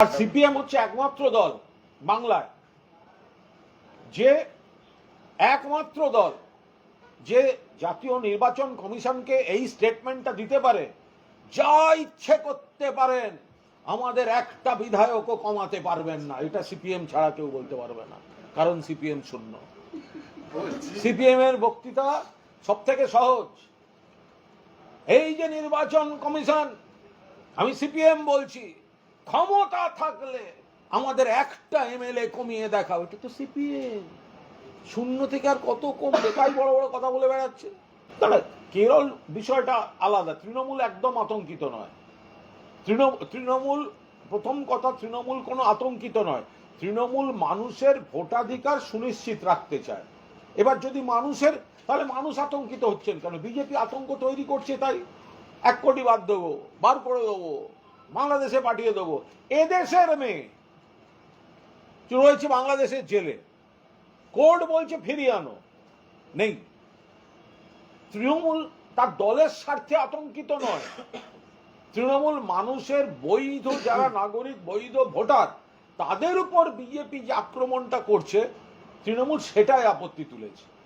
আর CPM হচ্ছে একমাত্র দল বাংলায়। যে একমাত্র দল যে জাতীয় নির্বাচন কমিশনকে এই স্টেটমেন্টটা দিতে পারে, যা ইচ্ছে করতে পারেন, আমাদের একটা বিধায়কও কমাতে পারবেন না। এটা সিপিএম ছাড়া কেউ বলতে পারবে না, কারণ সিপিএম শূন্য। সিপিএম এর বক্তৃতা সব থেকে সহজ। এই যে নির্বাচন কমিশন, আমি সিপিএম বলছি ক্ষমতা থাকলে আমাদের একটা এমএলএ কমিয়ে দেখাও, এটা তো সিপিএম শূন্য থেকে আর কত কমবে? তাই বড় বড় কথা বলে বেড়াচ্ছে। তাহলে কেরল বিষয়টা আলাদা। তৃণমূল একদম আতঙ্কিত নয়। তৃণ- তৃণমূল, প্রথম কথা, তৃণমূল কোনো আতঙ্কিত নয়। তৃণমূল মানুষের ভোটাধিকার সুনিশ্চিত রাখতে চায়। এবার যদি মানুষের, তাহলে মানুষ আতঙ্কিত হচ্ছেন কেন? বিজেপি আতঙ্ক তৈরি করছে তাই। এক কোটি বাদ দেবো, বার করে দেবো। বাংলাদেশে পাঠিয়ে দেবো। এদেশের মেয়ে। রয়েছে বাংলাদেশের জেলে? কোর্ট বলছে ফিরিয়ে আনো। নেই। তৃণমূল তার দলের স্বার্থে আতঙ্কিত নয়। তৃণমূল মানুষের বৈধ যারা নাগরিক, বৈধ ভোটার, তাদের উপর বিজেপি যে আক্রমণটা করছে, তৃণমূল সেটাই আপত্তি তুলেছে।